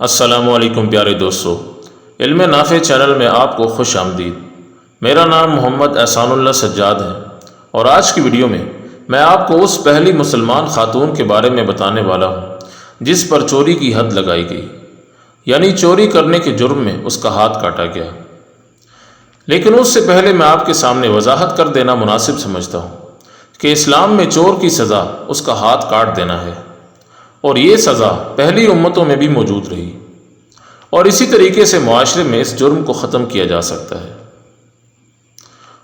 السلام علیکم پیارے دوستو، علم نافع چینل میں آپ کو خوش آمدید۔ میرا نام محمد احسان اللہ سجاد ہے اور آج کی ویڈیو میں میں آپ کو اس پہلی مسلمان خاتون کے بارے میں بتانے والا ہوں، جس پر چوری کی حد لگائی گئی۔ یعنی چوری کرنے کے جرم میں اس کا ہاتھ کاٹا گیا۔ لیکن اس سے پہلے میں آپ کے سامنے وضاحت کر دینا مناسب سمجھتا ہوں کہ اسلام میں چور کی سزا اس کا ہاتھ کاٹ دینا ہے۔ اور یہ سزا پہلی امتوں میں بھی موجود رہی۔ اور اسی طریقے سے معاشرے میں اس جرم کو ختم کیا جا سکتا ہے۔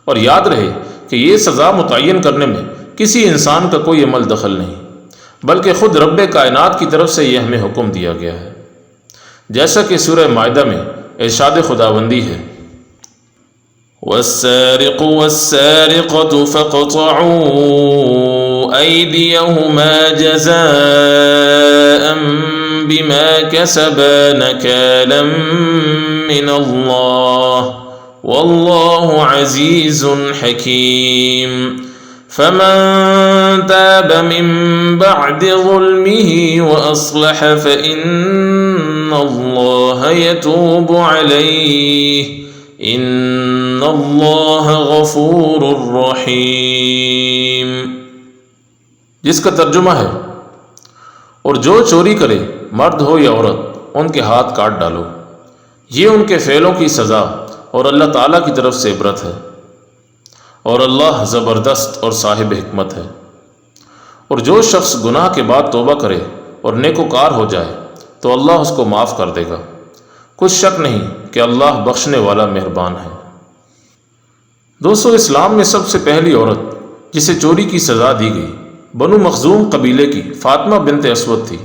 اور یاد رہے کہ یہ سزا متعین کرنے میں کسی انسان کا کوئی عمل دخل نہیں، بلکہ خود رب کائنات کی طرف سے یہ ہمیں حکم دیا گیا ہے۔ جیسا کہ سورہ معدہ میں ارشاد خداوندی ہے والسارق والسارقة فاقطعوا أيديهما جزاء بما كسبا نكالا من الله والله عزيز حكيم. فمن تاب من بعد ظلمه وأصلح فإن الله يتوب عليه. ان اللہ غفور الرحیم جس کا ترجمہ ہے، اور جو چوری کرے، مرد ہو یا عورت، ان کے ہاتھ کاٹ ڈالو۔ یہ ان کے فعلوں کی سزا اور اللہ تعالیٰ کی طرف سے عبرت ہے۔ اور اللہ زبردست اور صاحب حکمت ہے۔ اور جو شخص گناہ کے بعد توبہ کرے اور نیک کار ہو جائے، تو اللہ اس کو معاف کر دے گا۔ کچھ شک نہیں کہ اللہ بخشنے والا مہربان ہے۔ دوستو، اسلام میں سب سے پہلی عورت جسے چوری کی سزا دی گئی، بنو مخزوم قبیلے کی فاطمہ بنت اسود تھی۔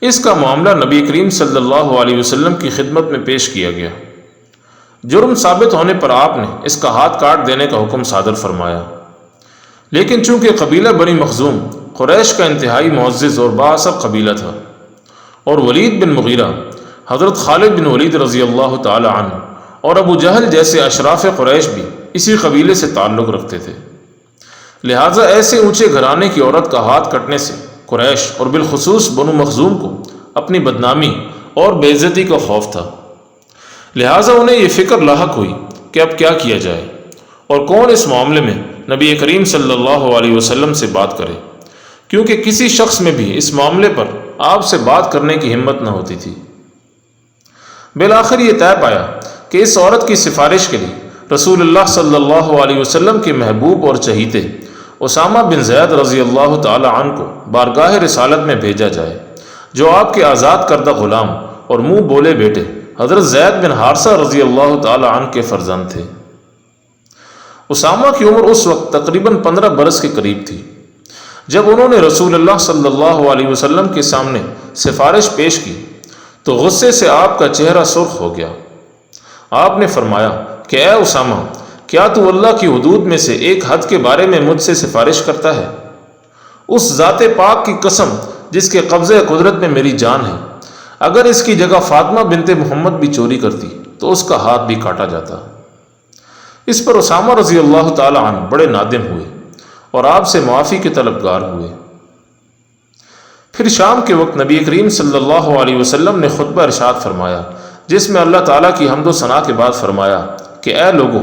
اس کا معاملہ نبی کریم صلی اللہ علیہ وسلم کی خدمت میں پیش کیا گیا۔ جرم ثابت ہونے پر آپ نے اس کا ہاتھ کاٹ دینے کا حکم صادر فرمایا۔ لیکن چونکہ قبیلہ بنی مخزوم قریش کا انتہائی معزز اور باثب قبیلہ تھا اور ولید بن مغیرہ حضرت خالد بن ولید رضی اللہ تعالی عنہ اور ابو جہل جیسے اشراف قریش بھی اسی قبیلے سے تعلق رکھتے تھے۔ لہٰذا ایسے اونچے گھرانے کی عورت کا ہاتھ کٹنے سے قریش اور بالخصوص بنو مخزوم کو اپنی بدنامی اور بے عزتی کا خوف تھا۔ لہٰذا انہیں یہ فکر لاحق ہوئی کہ اب کیا کیا جائے اور کون اس معاملے میں نبی کریم صلی اللہ علیہ وسلم سے بات کرے۔ کیونکہ کسی شخص میں بھی اس معاملے پر آپ سے بات کرنے کی ہمت نہ ہوتی تھی۔ بالآخر یہ طے پایا کہ اس عورت کی سفارش کے لیے رسول اللہ صلی اللہ علیہ وسلم کے محبوب اور چہیتے اسامہ بن زید رضی اللہ تعالی عنہ کو بارگاہ رسالت میں بھیجا جائے، جو آپ کے آزاد کردہ غلام اور منہ بولے بیٹے حضرت زید بن حارثہ رضی اللہ تعالی عنہ کے فرزند تھے۔ اسامہ کی عمر اس وقت تقریباً پندرہ برس کے قریب تھی۔ جب انہوں نے رسول اللہ صلی اللہ علیہ وسلم کے سامنے سفارش پیش کی تو غصے سے آپ کا چہرہ سرخ ہو گیا۔ آپ نے فرمایا کہ اے اسامہ، کیا تو اللہ کی حدود میں سے ایک حد کے بارے میں مجھ سے سفارش کرتا ہے؟ اس ذات پاک کی قسم جس کے قبضے قدرت میں میری جان ہے۔ اگر اس کی جگہ فاطمہ بنت محمد بھی چوری کرتی، تو اس کا ہاتھ بھی کاٹا جاتا۔ اس پر اسامہ رضی اللہ تعالی عنہ بڑے نادم ہوئے اور آپ سے معافی کے طلبگار ہوئے۔ پھر شام کے وقت نبی کریم صلی اللہ علیہ وسلم نے خطبہ ارشاد فرمایا، جس میں اللہ تعالیٰ کی حمد و ثناء کے بعد فرمایا کہ اے لوگوں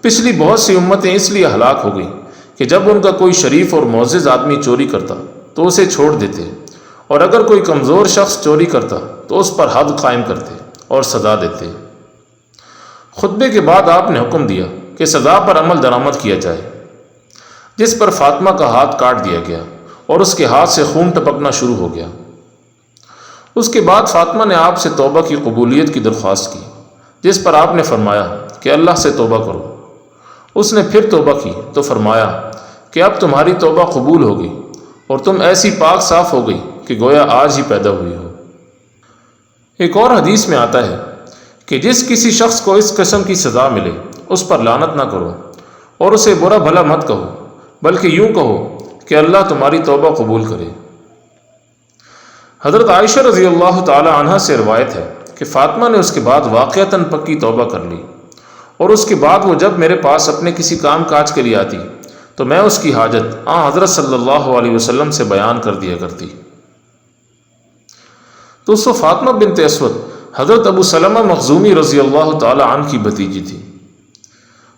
پچھلی بہت سی امتیں اس لیے ہلاک ہو گئیں کہ جب ان کا کوئی شریف اور معزز آدمی چوری کرتا تو اسے چھوڑ دیتے، اور اگر کوئی کمزور شخص چوری کرتا تو اس پر حد قائم کرتے اور سزا دیتے۔ خطبے کے بعد آپ نے حکم دیا کہ سزا پر عمل درآمد کیا جائے، جس پر فاطمہ کا ہاتھ کاٹ دیا گیا۔ اور اس کے ہاتھ سے خون ٹپکنا شروع ہو گیا۔ اس کے بعد فاطمہ نے آپ سے توبہ کی قبولیت کی درخواست کی، جس پر آپ نے فرمایا کہ اللہ سے توبہ کرو۔ اس نے پھر توبہ کی تو فرمایا کہ اب تمہاری توبہ قبول ہوگی اور تم ایسی پاک صاف ہو گئی کہ گویا آج ہی پیدا ہوئی ہو۔ ایک اور حدیث میں آتا ہے کہ جس کسی شخص کو اس قسم کی سزا ملے، اس پر لانت نہ کرو اور اسے برا بھلا مت کہو، بلکہ یوں کہو کہ اللہ تمہاری توبہ قبول کرے۔ حضرت عائشہ رضی اللہ تعالی عنہ سے روایت ہے کہ فاطمہ نے اس کے بعد واقعتاً پکی توبہ کر لی اور اس کے بعد وہ جب میرے پاس اپنے کسی کام کاج کے لیے آتی تو میں اس کی حاجت آ حضرت صلی اللہ علیہ وسلم سے بیان کر دیا کرتی۔ دوستو فاطمہ بنت اسود حضرت ابو سلمہ مخزومی رضی اللہ تعالی عنہ کی بھتیجی تھی،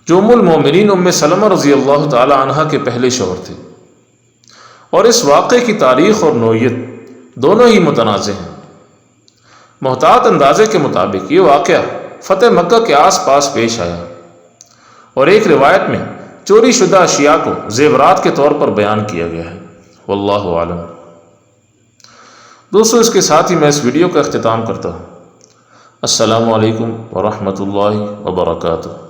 جو ام المومنین ام سلمہ رضی اللہ تعالی عنہ کے پہلے شوہر تھے۔ اور اس واقعے کی تاریخ اور نوعیت دونوں ہی متنازع ہیں۔ محتاط اندازے کے مطابق یہ واقعہ فتح مکہ کے آس پاس پیش آیا۔ اور ایک روایت میں چوری شدہ اشیاء کو زیورات کے طور پر بیان کیا گیا ہے۔ واللہ عالم دوستو، اس کے ساتھ ہی میں اس ویڈیو کا اختتام کرتا ہوں۔ السلام علیکم ورحمۃ اللہ وبرکاتہ۔